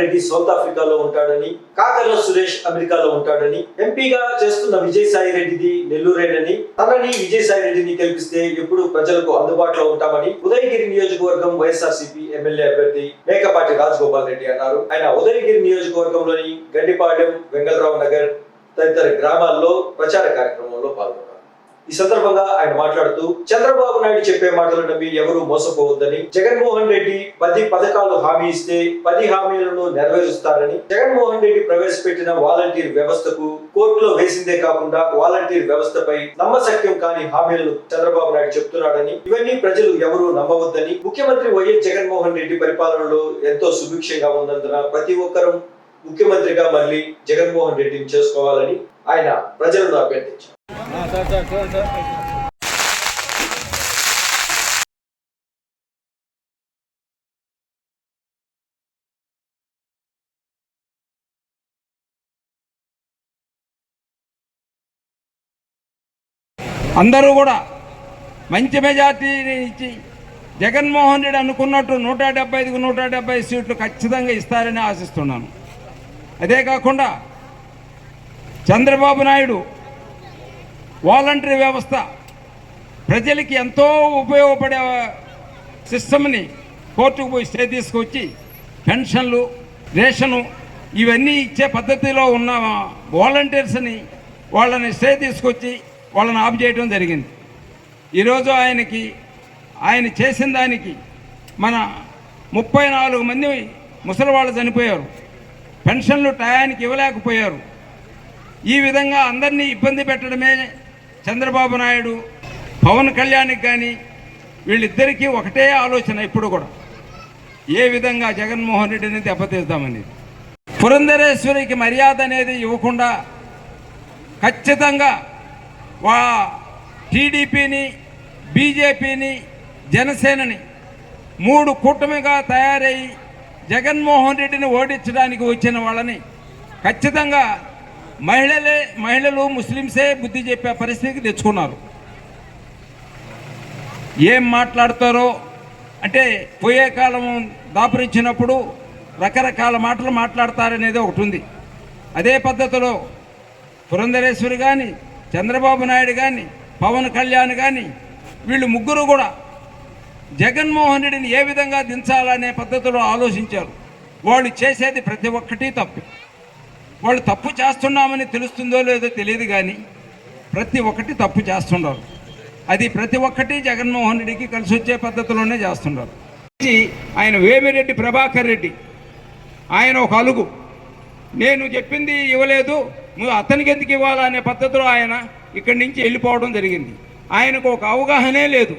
Reddy south ఆఫ్రికాలో ఉంటాడని కాకర్ల సురేష్ అమెరికాలో ఉంటాడని ఎంపీగా చేస్తున్న విజయసాయి రెడ్డిది నెల్లూరేనని తనని విజయసాయి రెడ్డిని గెలిపిస్తే ఎప్పుడు ప్రజలకు అందుబాటులో ఉంటామని ఉదయగిరి నియోజకవర్గం వైఎస్ఆర్సీపీ ఎమ్మెల్యే అభ్యర్థి మేకపాటి రాజగోపాల్ రెడ్డి అన్నారు. ఆయన ఉదయగిరి నియోజకవర్గంలోని గండిపాడెం వెంగళరావు నగర్ తదితర గ్రామాల్లో ప్రచార కార్యక్రమంలో పాల్గొన్నారు. ఈ సందర్భంగా ఆయన మాట్లాడుతూ చంద్రబాబు నాయుడు చెప్పే మాటలు నమ్మి ఎవరూ మోసపోవద్దని జగన్మోహన్ రెడ్డి పది పథకాలు హామీ ఇస్తే పది హామీలను నెరవేరుస్తారని జగన్మోహన్ రెడ్డి ప్రవేశపెట్టిన వాలంటీర్ వ్యవస్థకు కోర్టులో వేసిందే కాకుండా వాలంటీర్ వ్యవస్థపై నమ్మశక్యం కాని హామీలను చంద్రబాబు నాయుడు చెప్తున్నాడని ఇవన్నీ ప్రజలు ఎవరూ నమ్మవద్దని ముఖ్యమంత్రి వైఎస్ జగన్మోహన్ రెడ్డి పరిపాలనలో ఎంతో సుభిక్షంగా ఉన్నందున ప్రతి ఒక్కరూ ముఖ్యమంత్రిగా మళ్ళీ జగన్మోహన్ రెడ్డిని చేసుకోవాలని ఆయన ప్రజలను అభ్యర్థించారు. అందరూ కూడా మంచి మెజార్టీని ఇచ్చి జగన్మోహన్ రెడ్డి అనుకున్నట్టు నూట డెబ్బై ఐదుకు నూట డెబ్బై సీట్లు ఖచ్చితంగా ఇస్తారని ఆశిస్తున్నాను. అదే కాకుండా చంద్రబాబు నాయుడు వాలంటరీ వ్యవస్థ ప్రజలకి ఎంతో ఉపయోగపడే సిస్టమ్ని కోర్టుకు పోయి స్టే తీసుకొచ్చి పెన్షన్లు రేషను ఇవన్నీ ఇచ్చే పద్ధతిలో ఉన్న వాలంటీర్స్ని వాళ్ళని స్టే తీసుకొచ్చి వాళ్ళని ఆఫ్ చేయడం జరిగింది. ఈరోజు ఆయనకి ఆయన చేసిన దానికి మన ముప్పై నాలుగు మంది ముసలి వాళ్ళు చనిపోయారు. పెన్షన్లు టయానికి ఇవ్వలేకపోయారు. ఈ విధంగా అందరినీ ఇబ్బంది పెట్టడమే చంద్రబాబు నాయుడు పవన్ కళ్యాణ్కి కానీ వీళ్ళిద్దరికీ ఒకటే ఆలోచన ఇప్పుడు కూడా. ఏ విధంగా జగన్మోహన్ రెడ్డిని దెబ్బతీద్దామని పురంధరేశ్వరికి మర్యాద అనేది ఇవ్వకుండా ఖచ్చితంగా వా టీడీపీని బీజేపీని జనసేనని మూడు కూటమిగా తయారై జగన్మోహన్ రెడ్డిని ఓడించడానికి వచ్చిన వాళ్ళని ఖచ్చితంగా మహిళలే మహిళలు ముస్లింసే బుద్ధి చెప్పే పరిస్థితికి తెచ్చుకున్నారు. ఏం మాట్లాడతారో అంటే పోయే కాలం దాపురించినప్పుడు రకరకాల మాటలు మాట్లాడతారనేది ఒకటి ఉంది. అదే పద్ధతిలో పురంధరేశ్వరి కానీ చంద్రబాబు నాయుడు కానీ పవన్ కళ్యాణ్ కానీ వీళ్ళు ముగ్గురు కూడా జగన్మోహన్ రెడ్డిని ఏ విధంగా దించాలనే పద్ధతిలో ఆలోచించారు. వాళ్ళు చేసేది ప్రతి ఒక్కటి తప్పు. వాళ్ళు తప్పు చేస్తున్నామని తెలుస్తుందో లేదో తెలియదు కానీ ప్రతి ఒక్కటి తప్పు చేస్తున్నారు అది ప్రతి ఒక్కటి జగన్మోహన్ రెడ్డికి కలిసి వచ్చే పద్ధతిలోనే చేస్తున్నారు ఆయన వేమిరెడ్డి ప్రభాకర్ రెడ్డి. ఆయన ఒక అలుగు. నేను చెప్పింది ఇవ్వలేదు. అతనికి ఎందుకు ఇవ్వాలా అనే పద్ధతిలో ఆయన ఇక్కడి నుంచి వెళ్ళిపోవడం జరిగింది. ఆయనకు ఒక అవగాహనే లేదు.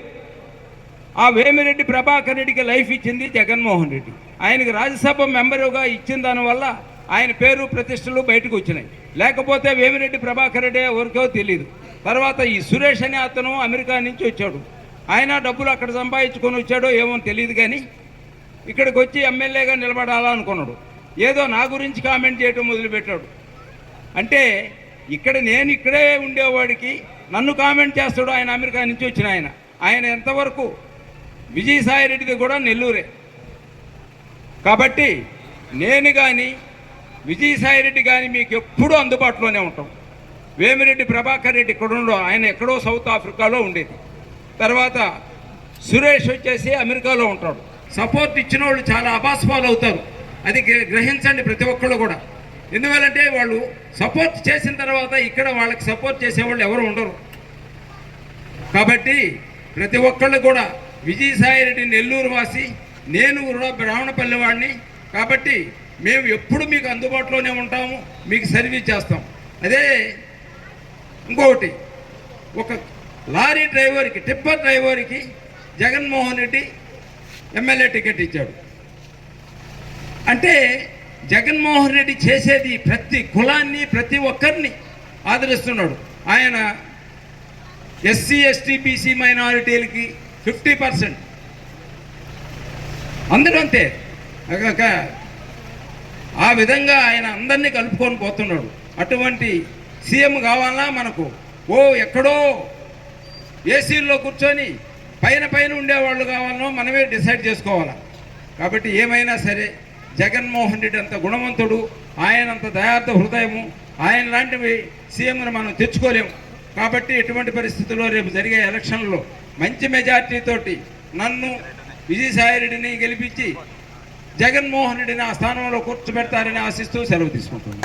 ఆ వేమిరెడ్డి ప్రభాకర్ రెడ్డికి లైఫ్ ఇచ్చింది జగన్మోహన్ రెడ్డి. ఆయనకు రాజ్యసభ మెంబరుగా ఇచ్చిన దానివల్ల ఆయన పేరు ప్రతిష్టలు బయటకు వచ్చినాయి. లేకపోతే వేమిరెడ్డి ప్రభాకర్ రెడ్డి ఎవరికో తెలియదు తర్వాత ఈ సురేష్ అనే అతను అమెరికా నుంచి వచ్చాడు. ఆయన డబ్బులు అక్కడ సంపాదించుకొని వచ్చాడో ఏమో తెలియదు కానీ ఇక్కడికి వచ్చి ఎమ్మెల్యేగా నిలబడాలనుకున్నాడు ఏదో నా గురించి కామెంట్ చేయటం మొదలుపెట్టాడు. అంటే ఇక్కడ నేను ఇక్కడే ఉండేవాడికి నన్ను కామెంట్ చేస్తాడు ఆయన అమెరికా నుంచి వచ్చిన ఆయన. ఆయన ఎంతవరకు? విజయసాయి రెడ్డిది కూడా నెల్లూరే. కాబట్టి నేను కానీ విజయసాయిరెడ్డి కానీ మీకు ఎప్పుడూ అందుబాటులోనే ఉంటాం. వేమిరెడ్డి ప్రభాకర్ రెడ్డి ఇక్కడ ఆయన ఎక్కడో సౌత్ ఆఫ్రికాలో ఉండేది. తర్వాత సురేష్ వచ్చేసి అమెరికాలో ఉంటాడు. సపోర్ట్ ఇచ్చిన వాళ్ళు చాలా అబాస్పాలు అవుతారు. అది గ్రహించండి ప్రతి ఒక్కళ్ళు కూడా. ఎందువల్లంటే వాళ్ళు సపోర్ట్ చేసిన తర్వాత ఇక్కడ వాళ్ళకి సపోర్ట్ చేసేవాళ్ళు ఎవరు ఉండరు. కాబట్టి ప్రతి ఒక్కళ్ళు కూడా విజయసాయి రెడ్డి నెల్లూరు వాసి నేను కూడా బ్రాహ్మణపల్లి వాడిని. కాబట్టి మేము ఎప్పుడు మీకు అందుబాటులోనే ఉంటాము మీకు సర్వీస్ చేస్తాం. అదే ఇంకొకటి ఒక లారీ డ్రైవర్కి టిప్పర్ డ్రైవర్కి జగన్మోహన్ రెడ్డి ఎమ్మెల్యే టికెట్ ఇచ్చాడు. అంటే జగన్మోహన్ రెడ్డి చేసేది ప్రతి కులాన్ని ప్రతి ఒక్కరిని ఆదరిస్తున్నాడు. ఆయన ఎస్సీ ఎస్టీ బీసీ మైనారిటీలకి ఫిఫ్టీ పర్సెంట్. అందరూ అంతే. ఆ విధంగా ఆయన అందరినీ కలుపుకొని పోతున్నాడు. అటువంటి సీఎం కావాలా మనకు. ఓ ఎక్కడో ఏసీల్లో కూర్చొని పైన పైన ఉండేవాళ్ళు కావాలనో మనమే డిసైడ్ చేసుకోవాలా. కాబట్టి ఏమైనా సరే జగన్మోహన్ రెడ్డి అంత గుణవంతుడు ఆయనంత దయార్థ హృదయము ఆయన లాంటివి సీఎంను మనం తెచ్చుకోలేము కాబట్టి ఎటువంటి పరిస్థితుల్లో రేపు జరిగే ఎలక్షన్లో మంచి మెజార్టీతోటి నన్ను నన్ను విజయసాయిరెడ్డిని గెలిపించి జగన్మోహన్ రెడ్డిని ఆ స్థానంలో కూర్చోబెడతారని ఆశిస్తూ సెలవు తీసుకుంటున్నాను